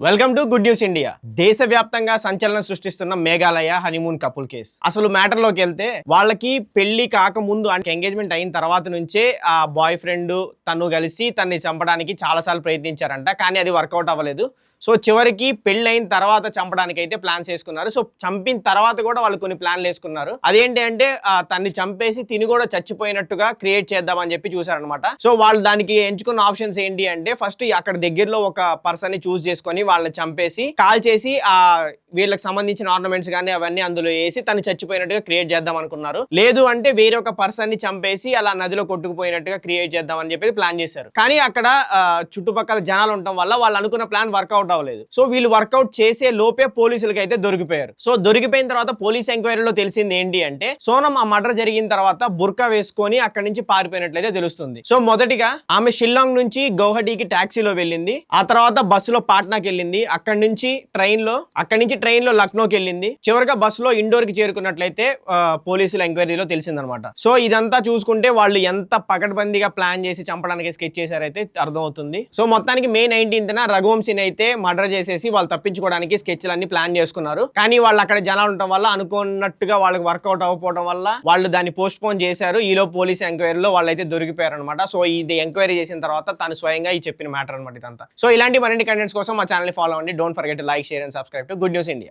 Welcome to good news India దేశవ్యాప్తంగా సంచలనం సృష్టిస్తున్న మేఘాలయ హనీమూన్ కపుల్ కేసు అసలు మ్యాటర్లోకి వెళ్తే వాళ్ళకి పెళ్ళి కాకముందు అంటే ఎంగేజ్మెంట్ అయిన తర్వాత నుంచే ఆ బాయ్ ఫ్రెండ్ తను కలిసి తన్ని చంపడానికి చాలా సార్లు ప్రయత్నించారంట. కానీ అది వర్కౌట్ అవ్వలేదు. సో చివరికి పెళ్ళి అయిన తర్వాత చంపడానికి అయితే ప్లాన్స్ వేసుకున్నారు. సో చంపిన తర్వాత కూడా వాళ్ళు కొన్ని ప్లాన్లు వేసుకున్నారు. అదేంటి అంటే తన్ని చంపేసి తిని కూడా చచ్చిపోయినట్టుగా క్రియేట్ చేద్దామని చెప్పి చూసారనమాట సో వాళ్ళు దానికి ఎంచుకున్న ఆప్షన్స్ ఏంటి అంటే ఫస్ట్ అక్కడ దగ్గరలో ఒక పర్సన్ని చూస్ చేసుకొని వాళ్ళని చంపేసి కాల్ చేసి ఆ వీళ్ళకి సంబంధించిన ఆర్నమెంట్స్ కానీ అవన్నీ అందులో వేసి తను చచ్చిపోయినట్టుగా క్రియేట్ చేద్దాం అనుకున్నారు. లేదు అంటే వేరొక పర్సన్ని చంపేసి అలా నదిలో కొట్టుకుపోయినట్టుగా క్రియేట్ చేద్దాం అని చెప్పి ప్లాన్ చేశారు. కానీ అక్కడ చుట్టుపక్కల జనాలు ఉండటం వల్ల వాళ్ళు అనుకున్న ప్లాన్ వర్కౌట్ అవ్వలేదు. సో వీళ్ళు వర్కౌట్ చేసే లోపే పోలీసులకి అయితే దొరికిపోయారు. సో దొరికిపోయిన తర్వాత పోలీస్ ఎంక్వైరీలో తెలిసింది ఏంటి అంటే సోనం ఆ మర్డర్ జరిగిన తర్వాత బుర్కా వేసుకొని అక్కడి నుంచి పారిపోయినట్లయితే తెలుస్తుంది. సో మొదటిగా ఆమె షిల్లాంగ్ నుంచి గౌహటికి టాక్సీలో వెళ్ళింది. ఆ తర్వాత బస్సులో పాట్నాకి వెళ్ళింది. అక్కడి నుంచి ట్రైన్లో అక్కడి నుంచి ట్రైన్లో లక్నోకి వెళ్ళింది. చివరిగా బస్సులో ఇండోర్కి చేరుకున్నట్లయితే పోలీసుల ఎంక్వైరీలో తెలిసిందనమాట. సో ఇదంతా చూసుకుంటే వాళ్ళు ఎంత పకడ్బందీగా ప్లాన్ చేసి చంపడానికి స్కెచ్ చేశారైతే అర్థమవుతుంది. సో మొత్తానికి మే నైన్టీన్త్న రఘువంశీని అయితే మర్డర్ చేసేసి వాళ్ళు తప్పించుకోవడానికి స్కెచ్లన్నీ ప్లాన్ చేసుకున్నారు. కానీ వాళ్ళు అక్కడ జనాలు ఉండటం వల్ల అనుకున్నట్టుగా వాళ్ళకి వర్కౌట్ అవ్వకపోవడం వల్ల వాళ్ళు దాన్ని పోస్ట్ పోన్ చేశారు ఈలో పోలీస్ ఎంక్వైరీలో వాళ్ళు అయితే దొరికిపోయారు అనమాట సో ఇది ఎంక్వైరీ చేసిన తర్వాత తను స్వయంగా ఈ చెప్పిన మ్యాటర్ అనమాట ఇదంతా. సో ఇలాంటి మరిన్ని కంటెంట్స్ కోసం మా ఛానల్ ఫాలో అవ్వండి don't forget like share and subscribe to good news India